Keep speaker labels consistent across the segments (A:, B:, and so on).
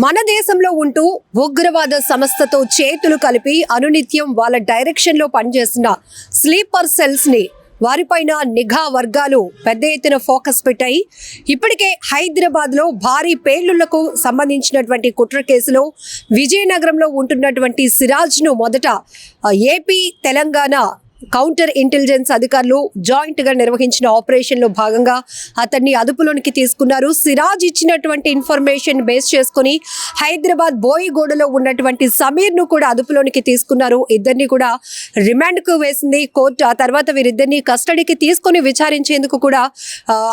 A: మన దేశంలో ఉంటూ ఉగ్రవాద సంస్థతో చేతులు కలిపి అనునిత్యం వాళ్ళ డైరెక్షన్లో పనిచేస్తున్న స్లీపర్ సెల్స్ని వారిపైన నిఘా వర్గాలు పెద్ద ఎత్తున ఫోకస్ పెట్టాయి. ఇప్పటికే హైదరాబాద్లో భారీ పేలుళ్ళకు సంబంధించినటువంటి కుట్ర కేసులో విజయనగరంలో ఉంటున్నటువంటి సిరాజ్ను మొదట ఏపీ తెలంగాణ కౌంటర్ ఇంటెలిజెన్స్ అధికారులు జాయింట్గా నిర్వహించిన ఆపరేషన్లో భాగంగా అతన్ని అదుపులోనికి తీసుకున్నారు. సిరాజ్ ఇచ్చినటువంటి ఇన్ఫర్మేషన్ బేస్ చేసుకుని హైదరాబాద్ బోయిగూడలో ఉన్నటువంటి సమీర్ను కూడా అదుపులోనికి తీసుకున్నారు. ఇద్దరిని కూడా రిమాండ్కు వేసింది కోర్టు. ఆ తర్వాత వీరిద్దరిని కస్టడీకి తీసుకొని విచారించేందుకు కూడా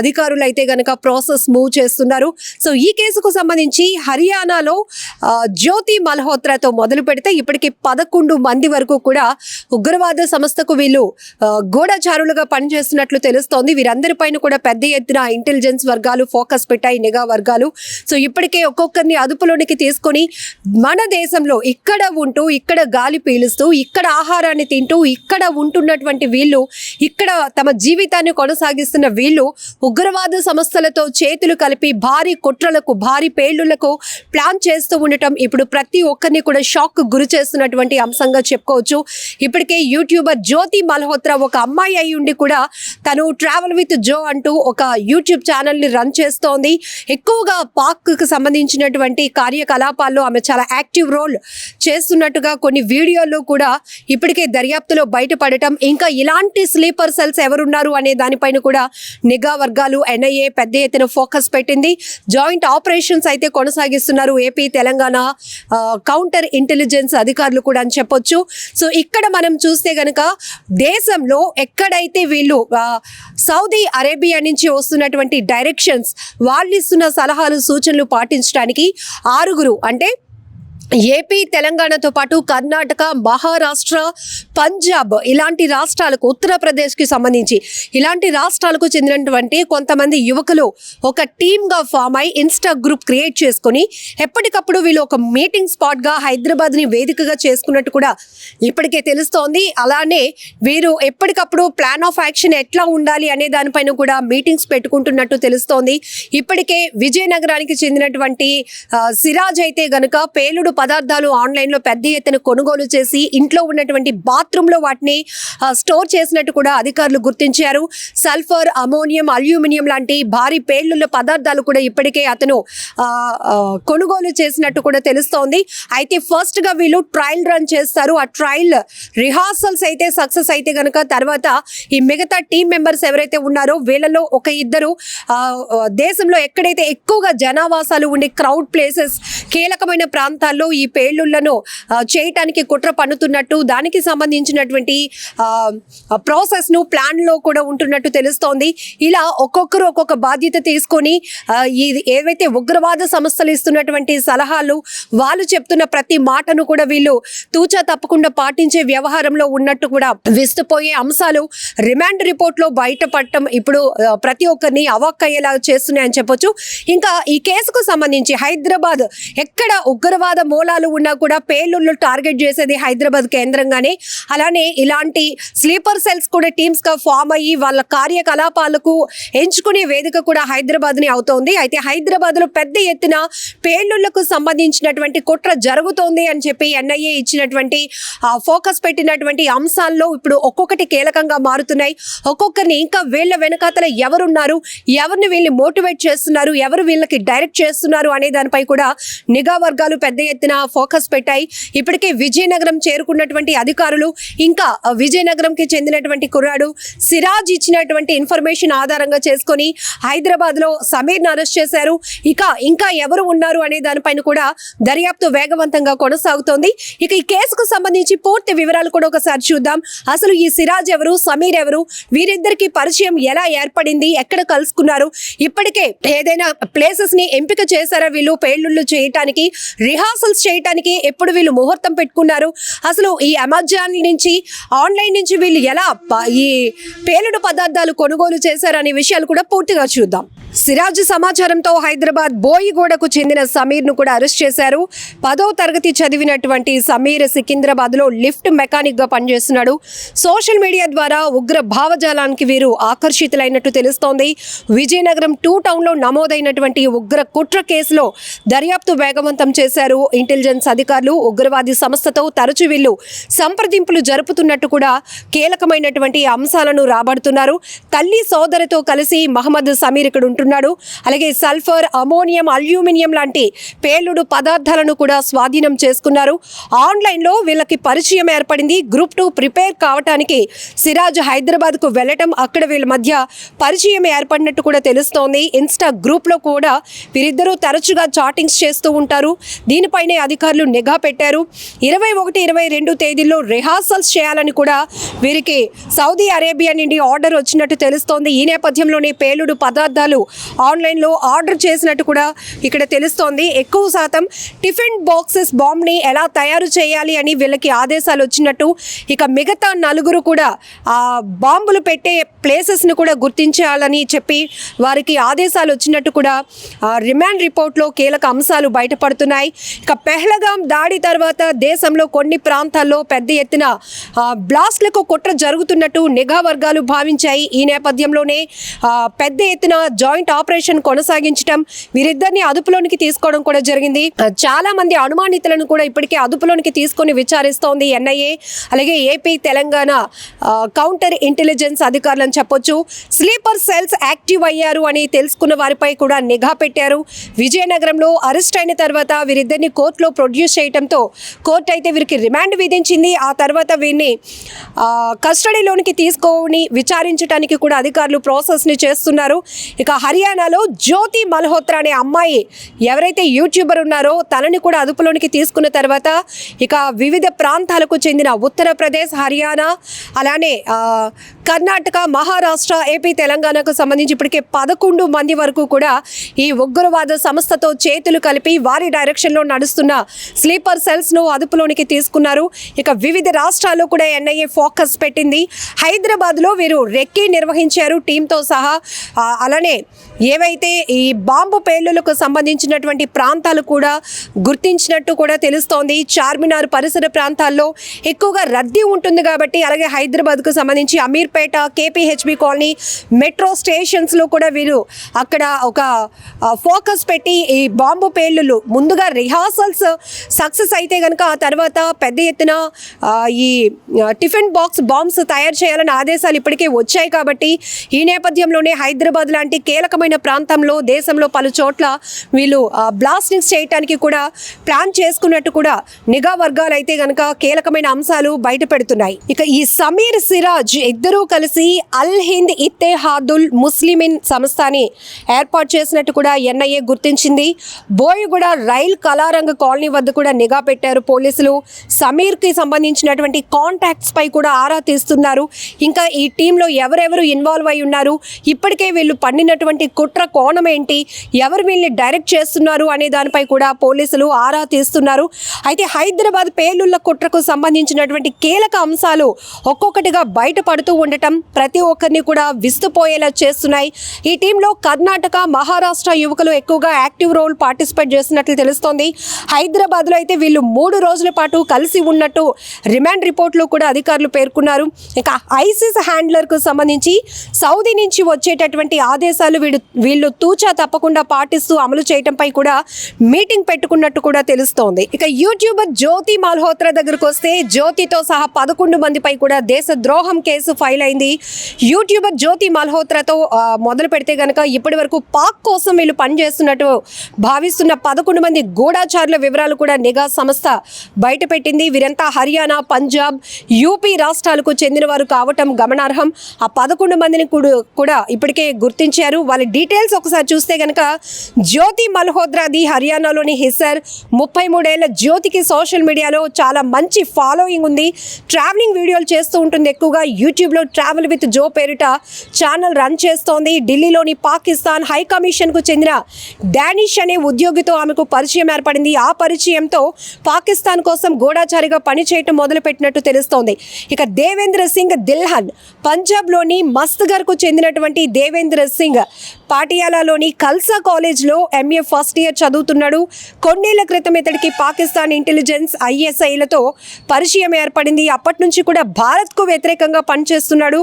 A: అధికారులు అయితే గనక ప్రాసెస్ మూవ్ చేస్తున్నారు. సో ఈ కేసుకు సంబంధించి హర్యానాలో జ్యోతి మల్హోత్రాతో మొదలు పెడితే ఇప్పటికి పదకొండు మంది వరకు కూడా ఉగ్రవాద సంస్థకు వీళ్ళు ఆ, గూఢచారులుగా పనిచేస్తున్నట్లు తెలుస్తోంది. వీరందరిపైన కూడా పెద్ద ఎత్తున ఇంటెలిజెన్స్ వర్గాలు ఫోకస్ పెట్టాయి నిఘా వర్గాలు. సో ఇప్పటికే ఒక్కొక్కరిని అదుపులోనికి తీసుకొని మన దేశంలో ఇక్కడ ఉంటూ ఇక్కడ గాలి పీలుస్తూ ఇక్కడ ఆహారాన్ని తింటూ ఇక్కడ ఉంటున్నటువంటి వీళ్ళు ఇక్కడ తమ జీవితాన్ని కొనసాగిస్తున్న వీళ్ళు ఉగ్రవాద సంస్థలతో చేతులు కలిపి భారీ కుట్రలకు భారీ పేలుళ్ళకు ప్లాన్ చేస్తూ ఉండటం ఇప్పుడు ప్రతి ఒక్కరిని కూడా షాక్ గురి చేస్తున్నటువంటి అంశంగా చెప్పుకోవచ్చు. ఇప్పటికే యూట్యూబర్ జ్యోతి మల్హోత్రా ఒక అమ్మాయి అయి ఉండి కూడా తను ట్రావెల్ విత్ జో అంటూ ఒక యూట్యూబ్ ఛానల్ని రన్ చేస్తోంది. ఎక్కువగా పాక్కు సంబంధించినటువంటి కార్యకలాపాల్లో ఆమె చాలా యాక్టివ్ రోల్ చేస్తున్నట్టుగా కొన్ని వీడియోల్లో కూడా ఇప్పటికే దర్యాప్తులో బయటపడటం ఇంకా ఇలాంటి స్లీపర్ సెల్స్ ఎవరున్నారు అనే దానిపైన కూడా నిఘా వర్గాలు ఎన్ఐఏ పెద్ద ఎత్తున ఫోకస్ పెట్టింది. జాయింట్ ఆపరేషన్స్ అయితే కొనసాగిస్తున్నారు ఏపీ తెలంగాణ కౌంటర్ ఇంటెలిజెన్స్ అధికారులు కూడా అని చెప్పొచ్చు. సో ఇక్కడ మనం చూస్తే కనుక దేశంలో ఎక్కడైతే వీళ్ళు సౌదీ అరేబియా నుంచి వస్తున్నటువంటి డైరెక్షన్స్ వాళ్ళు ఇస్తున్న సలహాలు సూచనలు పాటించడానికి ఆరుగురు అంటే ఏపీ తెలంగాణతో పాటు కర్ణాటక మహారాష్ట్ర పంజాబ్ ఇలాంటి రాష్ట్రాలకు ఉత్తరప్రదేశ్కి సంబంధించి ఇలాంటి రాష్ట్రాలకు చెందినటువంటి కొంతమంది యువకులు ఒక టీమ్గా ఫామ్ అయి ఇన్స్టా గ్రూప్ క్రియేట్ చేసుకొని ఎప్పటికప్పుడు వీళ్ళు ఒక మీటింగ్ స్పాట్గా హైదరాబాద్ని వేదికగా చేసుకున్నట్టు కూడా ఇప్పటికే తెలుస్తోంది. అలానే వీరు ఎప్పటికప్పుడు ప్లాన్ ఆఫ్ యాక్షన్ ఎట్లా ఉండాలి అనే దానిపైన కూడా మీటింగ్స్ పెట్టుకుంటున్నట్టు తెలుస్తోంది. ఇప్పటికే విజయనగరానికి చెందినటువంటి సిరాజ్ అయితే గనుక పేలుడు పదార్థాలు ఆన్లైన్లో పెద్ద ఎత్తున కొనుగోలు చేసి ఇంట్లో ఉన్నటువంటి బాత్రూంలో వాటిని స్టోర్ చేసినట్టు కూడా అధికారులు గుర్తించారు. సల్ఫర్ అమోనియం అల్యూమినియం లాంటి భారీ పేలుళ్ళ పదార్థాలు కూడా ఇప్పటికే అతను కొనుగోలు చేసినట్టు కూడా తెలుస్తోంది. అయితే ఫస్ట్గా వీళ్ళు ట్రయల్ రన్ చేస్తారు. ఆ ట్రయల్ రిహార్సల్స్ అయితే సక్సెస్ అయితే కనుక తర్వాత ఈ మిగతా టీం మెంబర్స్ ఎవరైతే ఉన్నారో వీళ్ళలో ఒక ఇద్దరు దేశంలో ఎక్కడైతే ఎక్కువగా జనావాసాలు ఉండే క్రౌడ్ ప్లేసెస్ కీలకమైన ప్రాంతాల్లో ఈ పేలుళ్ళను చేయటానికి కుట్ర పన్నుతున్నట్టు దానికి సంబంధించినటువంటి ప్రాసెస్ను ప్లాన్లో కూడా ఉంటున్నట్టు తెలుస్తోంది. ఇలా ఒక్కొక్కరు ఒక్కొక్క బాధ్యత తీసుకొని ఈ ఏవైతే ఉగ్రవాద సంస్థలు ఇస్తున్నటువంటి సలహాలు వాళ్ళు చెప్తున్న ప్రతి మాటను కూడా వీళ్ళు తూచా తప్పకుండా పాటించే వ్యవహారంలో ఉన్నట్టు కూడా విస్తుపోయే అంశాలు రిమాండ్ రిపోర్ట్లో బయటపడటం ఇప్పుడు ప్రతి ఒక్కరిని అవాక్కయ్యేలా చేస్తున్నాయని చెప్పొచ్చు. ఇంకా ఈ కేసుకు సంబంధించి హైదరాబాద్ ఎక్కడ ఉగ్రవాద మూలాలు ఉన్నా కూడా పేలుళ్ళు టార్గెట్ చేసేది హైదరాబాద్ కేంద్రంగానే. అలానే ఇలాంటి స్లీపర్ సెల్స్ కూడా టీమ్స్గా ఫామ్ అయ్యి వాళ్ళ కార్యకలాపాలకు ఎంచుకునే వేదిక కూడా హైదరాబాద్ని అవుతోంది. అయితే హైదరాబాద్లో పెద్ద ఎత్తున పేలుళ్ళకు సంబంధించినటువంటి కుట్ర జరుగుతోంది అని చెప్పి ఎన్ఐఏ ఇచ్చినటువంటి ఫోకస్ పెట్టినటువంటి అంశాల్లో ఇప్పుడు ఒక్కొక్కటి కీలకంగా మారుతున్నాయి. ఒక్కొక్కరిని ఇంకా వీళ్ళ వెనకాతల ఎవరున్నారు? ఎవరిని వీళ్ళని మోటివేట్ చేస్తున్నారు? ఎవరు వీళ్ళకి డైరెక్ట్ చేస్తున్నారు? అనే దానిపై కూడా నిఘా వర్గాలు పెద్ద ఎత్తున ఫోకస్ పెట్టాయి. ఇప్పటికే విజయనగరం చేరుకున్నటువంటి అధికారులు ఇంకా విజయనగరంకి చెందినటువంటి కుర్రాడు సిరాజ్ ఇచ్చినటువంటి ఇన్ఫర్మేషన్ ఆధారంగా చేసుకొని హైదరాబాద్లో అరెస్ట్ చేశారు. ఇక ఇంకా ఎవరు ఉన్నారు అనే దానిపైన కూడా దర్యాప్తు వేగవంతంగా కొనసాగుతోంది. ఇక ఈ కేసుకు సంబంధించి పూర్తి వివరాలు కూడా ఒకసారి చూద్దాం. అసలు ఈ సిరాజ్ ఎవరు సమీర్ ఎవరు వీరిద్దరికి పరిచయం ఎలా ఏర్పడింది ఎక్కడ కలుసుకున్నారు ఇప్పటికే ఏదైనా ప్లేసెస్ని ఎంపిక చేశారా వీళ్ళు పేలుళ్ళు చేయటానికి రిహార్సల్ రిహార్సల్స్ చేయడానికి ఎప్పుడు వీళ్ళు ముహూర్తం పెట్టుకున్నారు? అసలు ఈ అమెజాన్ నుంచి ఆన్లైన్ నుంచి వీళ్ళు ఎలా ఈ పేలుడు పదార్థాలు కొనుగోలు చేశారనే విషయాలు కూడా పూర్తిగా చూద్దాం. సిరాజ్ సమాచారంతో హైదరాబాద్ బోయిగూడకు చెందిన సమీర్ను కూడా అరెస్ట్ చేశారు. పదో తరగతి చదివినటువంటి సమీర్ సికింద్రాబాద్లో లిఫ్ట్ మెకానిక్గా పనిచేస్తున్నాడు. సోషల్ మీడియా ద్వారా ఉగ్ర భావజాలానికి వీరు ఆకర్షితులైనట్టు తెలుస్తోంది. విజయనగరం టూ టౌన్లో నమోదైనటువంటి ఉగ్ర కుట్ర కేసులో దర్యాప్తు వేగవంతం చేశారు. ఇంటెలిజెన్స్ అధికారులు ఉగ్రవాది సంస్థతో తరచు వీళ్ళు సంప్రదింపులు జరుపుతున్నట్టు కూడా కీలకమైనటువంటి అంశాలను రాబడుతున్నారు. తల్లి సోదరితో కలిసి మహమ్మద్ సమీర్ ఇక్కడ ఉంటున్నాడు అలాగే సల్ఫర్ అమోనియం అల్యూమినియం లాంటి పేలుడు పదార్థాలను కూడా స్వాధీనం చేసుకున్నారు. ఆన్లైన్లో వీళ్ళకి పరిచయం ఏర్పడింది. గ్రూప్ టూ ప్రిపేర్ కావటానికి సిరాజ్ హైదరాబాద్కు వెళ్ళటం అక్కడ వీళ్ళ మధ్య పరిచయం ఏర్పడినట్టు కూడా తెలుస్తోంది. ఇన్స్టా గ్రూప్లో కూడా వీరిద్దరూ తరచుగా చాటింగ్స్ చేస్తూ ఉంటారు. దీనిపైనే అధికారులు నిఘా పెట్టారు. ఇరవై ఒకటి ఇరవై రెండు తేదీల్లో రిహార్సల్స్ చేయాలని కూడా వీరికి సౌదీ అరేబియా నుండి ఆర్డర్ వచ్చినట్టు తెలుస్తోంది. ఈ నేపథ్యంలోనే పేలుడు పదార్థాలు ఆన్లైన్లో ఆర్డర్ చేసినట్టు కూడా ఇక్కడ తెలుస్తోంది. ఎక్కువ శాతం టిఫిన్ బాక్సెస్ బాంబ్ని ఎలా తయారు చేయాలి అని వీళ్ళకి ఆదేశాలు వచ్చినట్టు ఇక మిగతా నలుగురు కూడా ఆ బాంబులు పెట్టే ప్లేసెస్ని కూడా గుర్తించాలని చెప్పి వారికి ఆదేశాలు వచ్చినట్టు కూడా రిమాండ్ రిపోర్ట్లో కీలక అంశాలు బయటపడుతున్నాయి. ఇక పెహ్లగాం దాడి తర్వాత దేశంలో కొన్ని ప్రాంతాల్లో పెద్ద ఎత్తున బ్లాస్ట్లకు కుట్ర జరుగుతున్నట్టు నిఘా వర్గాలు భావించాయి. ఈ నేపథ్యంలోనే పెద్ద ఎత్తున జాయింట్ ఆపరేషన్ కొనసాగించడం వీరిద్దరిని అదుపులోనికి తీసుకోవడం కూడా జరిగింది. చాలా మంది అనుమానితులను కూడా ఇప్పటికే అదుపులోనికి తీసుకొని విచారిస్తోంది ఎన్ఐఏ. అలాగే ఏపీ తెలంగాణ కౌంటర్ ఇంటెలిజెన్స్ అధికారులు అని చెప్పొచ్చు. స్లీపర్ సెల్స్ యాక్టివ్ అయ్యారు అని తెలుసుకున్న వారిపై కూడా నిఘా పెట్టారు. విజయనగరంలో అరెస్ట్ అయిన తర్వాత వీరిద్దరిని కోర్టులో ప్రొడ్యూస్ చేయడంతో కోర్టు అయితే వీరికి రిమాండ్ విధించింది. ఆ తర్వాత వీరిని కస్టడీలోనికి తీసుకొని విచారించడానికి కూడా అధికారులు ప్రాసెస్ని చేస్తున్నారు. ఇక హర్యానాలో జ్యోతి మల్హోత్రా అనే అమ్మాయి ఎవరైతే యూట్యూబర్ ఉన్నారో తనని కూడా అదుపులోనికి తీసుకున్న తర్వాత ఇక వివిధ ప్రాంతాలకు చెందిన ఉత్తరప్రదేశ్ హర్యానా అలానే కర్ణాటక మహారాష్ట్ర ఏపీ తెలంగాణకు సంబంధించి ఇప్పటికే పదకొండు మంది వరకు కూడా ఈ ఉగ్రవాద సంస్థతో చేతులు కలిపి వారి డైరెక్షన్లో నడుస్తున్న స్లీపర్ సెల్స్ను అదుపులోనికి తీసుకున్నారు. ఇక వివిధ రాష్ట్రాల్లో కూడా ఎన్ఐఏ ఫోకస్ పెట్టింది. హైదరాబాద్లో వీరు రెక్కీ నిర్వహించారు టీంతో సహా. అలానే ఏవైతే ఈ బాంబు పేలులకు సంబంధించినటువంటి ప్రాంతాలు కూడా గుర్తించినట్టు కూడా తెలుస్తోంది. చార్మినార్ పరిసర ప్రాంతాల్లో ఎక్కువగా రద్దీ ఉంటుంది కాబట్టి అలాగే హైదరాబాద్కు సంబంధించి Ameer Ameerpet KPHB colony metro స్టేషన్స్లో కూడా వీరు అక్కడ ఒక ఫోకస్ పెట్టి ఈ బాంబు పేలులు ముందుగా రిహార్సల్స్ సక్సెస్ అయితే కనుక ఆ తర్వాత పెద్ద ఎత్తున ఈ టిఫిన్ బాక్స్ బాంబ్స్ తయారు చేయాలని ఆదేశాలు ఇప్పటికే వచ్చాయి కాబట్టి ఈ నేపథ్యంలోనే హైదరాబాద్ లాంటి కీలకమైన ప్రాంతంలో దేశంలో పలు చోట్ల వీళ్ళు బ్లాస్టింగ్స్ చేయడానికి కూడా ప్లాన్ చేసుకున్నట్టు కూడా నిఘా వర్గాలు అయితే కనుక కీలకమైన అంశాలు బయట పెడుతున్నాయి ఇక ఈ సమీర్ సిరాజ్ ఇద్దరూ కలిసి అల్ హింద్ ఇత్తేహాదుల్ ముస్లిమిన్ సంస్థని ఏర్పాటు చేసినట్టు కూడా ఎన్ఐఏ గుర్తించింది. బోయగూడ రైల్ కళారంగ కాలనీ వద్ద కూడా నిఘా పెట్టారు పోలీసులు. సమీర్కి సంబంధించినటువంటి కాంటాక్ట్స్ పై కూడా ఆరా తీస్తున్నారు. ఇంకా ఈ టీంలో ఎవరెవరు ఇన్వాల్వ్ అయి ఉన్నారు? ఇప్పటికే వీళ్ళు పండినటువంటి కుట్ర కోణం ఏంటి? ఎవరు వీళ్ళని డైరెక్ట్ చేస్తున్నారు అనే దానిపై కూడా పోలీసులు ఆరా తీస్తున్నారు. అయితే హైదరాబాద్ పేలుళ్ళ కుట్రకు సంబంధించినటువంటి కీలక అంశాలు ఒక్కొక్కటిగా బయటపడుతూ ఉండటం ప్రతి ఒక్కరిని కూడా విస్తుపోయేలా చేస్తున్నాయి. ఈ టీంలో కర్ణాటక మహారాష్ట్ర యువకులు ఎక్కువగా యాక్టివ్ రోల్ పార్టిసిపేట్ చేస్తున్నట్లు తెలుస్తోంది. హైదరాబాద్లో అయితే వీళ్ళు మూడు రోజుల పాటు కలిసి ఉన్నట్టు రిమాండ్ రిపోర్ట్లో కూడా అధికారులు పేర్కొన్నారు. ఇక ఐసిస్ హ్యాండ్లర్కు సంబంధించి సౌదీ నుంచి వచ్చేటటువంటి ఆదేశాలు వీడు వీళ్ళు తూచా తప్పకుండా పాటిస్తూ అమలు చేయటంపై కూడా మీటింగ్ పెట్టుకున్నట్టు కూడా తెలుస్తోంది. ఇక యూట్యూబర్ జ్యోతి మల్హోత్రా దగ్గరకు వస్తే జ్యోతితో సహా పదకొండు మందిపై కూడా దేశ ద్రోహం కేసు ఫైల్ అయింది. యూట్యూబర్ జ్యోతి మల్హోత్రాతో మొదలు పెడితే కనుక ఇప్పటి వరకు పాక్ కోసం వీళ్ళు పనిచేస్తున్నట్టు భావిస్తున్న పదకొండు మంది గూఢాచారుల వివరాలు కూడా నిఘా సంస్థ బయటపెట్టింది. వీరంతా హర్యానా పంజాబ్ యూపీ రాష్ట్రాలకు చెందిన వారు కావటం గమనార్హం. ఆ పదకొండు మందిని కూడా- ఇప్పటికే గుర్తించారు. వాళ్ళ డీటెయిల్స్ ఒకసారి చూస్తే కనుక జ్యోతి మల్హోత్రాది హర్యానాలోని హిసర్ ముప్పై మూడేళ్ళ జ్యోతికి సోషల్ మీడియాలో చాలా మంచి ఫాలోయింగ్ ఉంది. ట్రావెలింగ్ వీడియోలు చేస్తూ ఉంటుంది ఎక్కువగా. యూట్యూబ్లో ట్రావెల్ విత్ జో పేరిట ఛానల్ రన్ చేస్తోంది. ఢిల్లీలోని పాకిస్తాన్ హై కమిషన్కు చెందిన డానిష్ అనే ఉద్యోగితో ఆమెకు పరిచయం ఏర్పడింది. ఆ పరిచయంతో పాకిస్తాన్ కోసం గూఢాచారిగా పనిచేయటం మొదలుపెట్టినట్టు తెలుస్తోంది. ఇక దేవేంద్ర సింగ్ దిల్హన్ పంజాబ్లోని మస్తగర్కు చెందినటువంటి దేవేంద్ర సింగ్ పాటియాలాలోని కల్సా కాలేజ్లో ఎంఏ ఫస్ట్ ఇయర్ చదువుతున్నాడు. కొన్నేళ్ళ క్రితం ఇతడికి పాకిస్తాన్ ఇంటెలిజెన్స్ ఐఎస్ఐలతో పరిచయం ఏర్పడింది. అప్పటి నుంచి కూడా భారత్కు వ్యతిరేకంగా పనిచేస్తున్నాడు.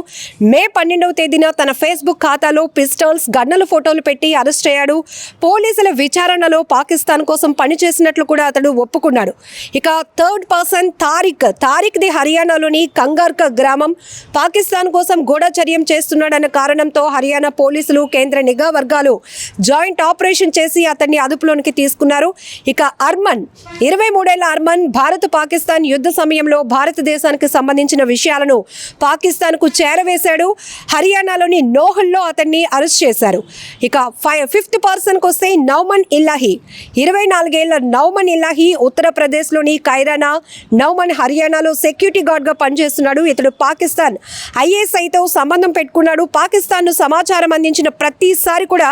A: మే పన్నెండవ తేదీన తన ఫేస్బుక్ ఖాతాలో పిస్టల్స్ గన్నల ఫోటోలు పెట్టి అరెస్ట్ అయ్యాడు. పోలీసుల విచారణలో పాకిస్తాన్ కోసం పనిచేసినట్లు కూడా అతడు ఒప్పుకున్నాడు. ఇక third person Tariq Tariq the హర్యానాలోని కంగార్క గ్రామం. పాకిస్తాన్ కోసం గూఢచర్యం చేస్తున్నాడన్న కారణంతో హర్యానా పోలీసులు కేంద్ర నిఘా వర్గాలు జాయింట్ ఆపరేషన్ చేసి అతన్ని అదుపులోనికి తీసుకున్నారు. ఇక అర్మన్ ఇరవై మూడేళ్ళ అర్మన్ భారత్ పాకిస్తాన్ యుద్ధ సమయంలో భారతదేశానికి సంబంధించిన విషయాలను పాకిస్తాన్కు చేరవేశాడు. హర్యానాలోని నోహల్లో అతన్ని అరెస్ట్ చేశారు. ఇక ఫైవ్ ఫిఫ్త్ పర్సన్కి వస్తే నౌమన్ ఇల్లాహి. ఇరవై నాలుగేళ్ళ నౌమన్ ఇల్లాహి ఉత్తరప్రదేశ్లోని కైరానా నౌమన్ హర్యానాలో సెక్యూరిటీ గార్డ్గా పనిచేస్తున్నాడు. ఇతడు పాకిస్తాన్ ఐఎస్ఐతో సంబంధం పెట్టుకున్నాడు. పాకిస్తాన్ను సమాచారం అందించిన ప్రతి ప్రతిసారి కూడా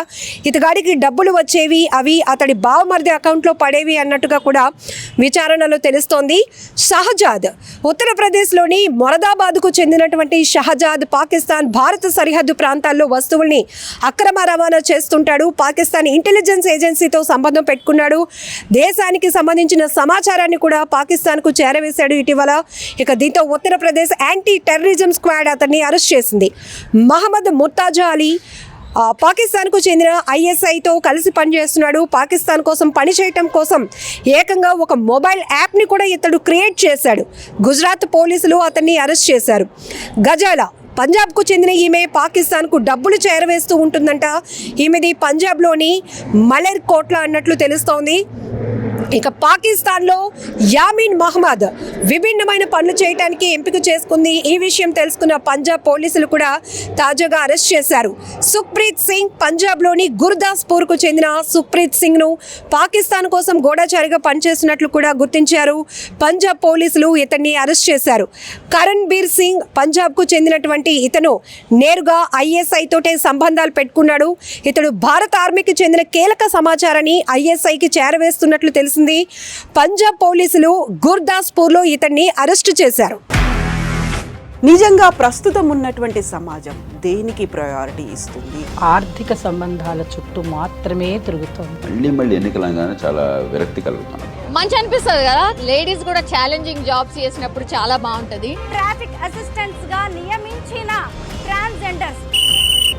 A: ఇతగాడికి డబ్బులు వచ్చేవి అవి అతడి బావమరిది అకౌంట్లో పడేవి అన్నట్టుగా కూడా విచారణలో తెలుస్తోంది. షహజాద్ ఉత్తరప్రదేశ్లోని మొరదాబాద్కు చెందినటువంటి షహజాద్ పాకిస్తాన్ భారత సరిహద్దు ప్రాంతాల్లో వస్తువుల్ని అక్రమ రవాణా చేస్తుంటాడు. పాకిస్తాన్ ఇంటెలిజెన్స్ ఏజెన్సీతో సంబంధం పెట్టుకున్నాడు. దేశానికి సంబంధించిన సమాచారాన్ని కూడా పాకిస్తాన్కు చేరవేశాడు. ఇటీవల ఇక దీంతో ఉత్తరప్రదేశ్ యాంటీ టెర్రరిజం స్క్వాడ్ అతన్ని అరెస్ట్ చేసింది. మహమ్మద్ ముర్తాజా అలీ పాకిస్తాన్కు చెందిన ఐఎస్ఐతో కలిసి పనిచేస్తున్నాడు. పాకిస్తాన్ కోసం పనిచేయటం కోసం ఏకంగా ఒక మొబైల్ యాప్ని కూడా ఇతడు క్రియేట్ చేశాడు. గుజరాత్ పోలీసులు అతన్ని అరెస్ట్ చేశారు. గజాలా పంజాబ్కు చెందిన ఈమె పాకిస్తాన్కు డబ్బులు చేరవేస్తూ ఉంటుందంట. ఈమెది పంజాబ్లోని మలేర్ కోట్ల అన్నట్లు తెలుస్తోంది. ఇక పాకిస్తాన్లో యామిన్ మహమ్మద్ విభిన్నమైన పనులు చేయడానికి ఎంపిక చేసుకుంది. ఈ విషయం తెలుసుకున్న పంజాబ్ పోలీసులు కూడా తాజాగా అరెస్ట్ చేశారు. సుఖ్ప్రీత్ సింగ్ పంజాబ్లోని గుర్దాస్పూర్కు చెందిన సుఖ్ప్రీత్ సింగ్ను పాకిస్తాన్ కోసం గూఢచారిగా పనిచేస్తున్నట్లు కూడా గుర్తించారు. పంజాబ్ పోలీసులు ఇతన్ని అరెస్ట్ చేశారు. కరణ్ బీర్ సింగ్ పంజాబ్కు చెందినటువంటి ఇతను నేరుగా ఐఎస్ఐ తోటే సంబంధాలు పెట్టుకున్నాడు. ఇతడు భారత ఆర్మీకి చెందిన కీలక సమాచారాన్ని ఐఎస్ఐకి చేరవేస్తున్నట్లు తెలిసింది పంజాబ్ పోలీసులు గుర్దాస్పూర్లో ఇతన్ని అరెస్టు చేశారు.
B: నిజంగా ప్రస్తుతం ఉన్నటువంటి సమాజం దేనికి ప్రయారిటీ ఇస్తుంది?
C: ఆర్థిక సంబంధాల చుట్టూ మాత్రమే తిరుగుతోంది.
D: మళ్ళీ మళ్ళీ ఎన్నికలంగానే చాలా విరక్తి కలుగుతున్నాం
E: మంచి అనిపిస్తుంది కదా? లేడీస్ కూడా ఛాలెంజింగ్ జాబ్స్ చేసినప్పుడు చాలా బాగుంటది.
F: ట్రాఫిక్ అసిస్టెంట్స్గా నియమించిన ట్రాన్స్జెండర్స్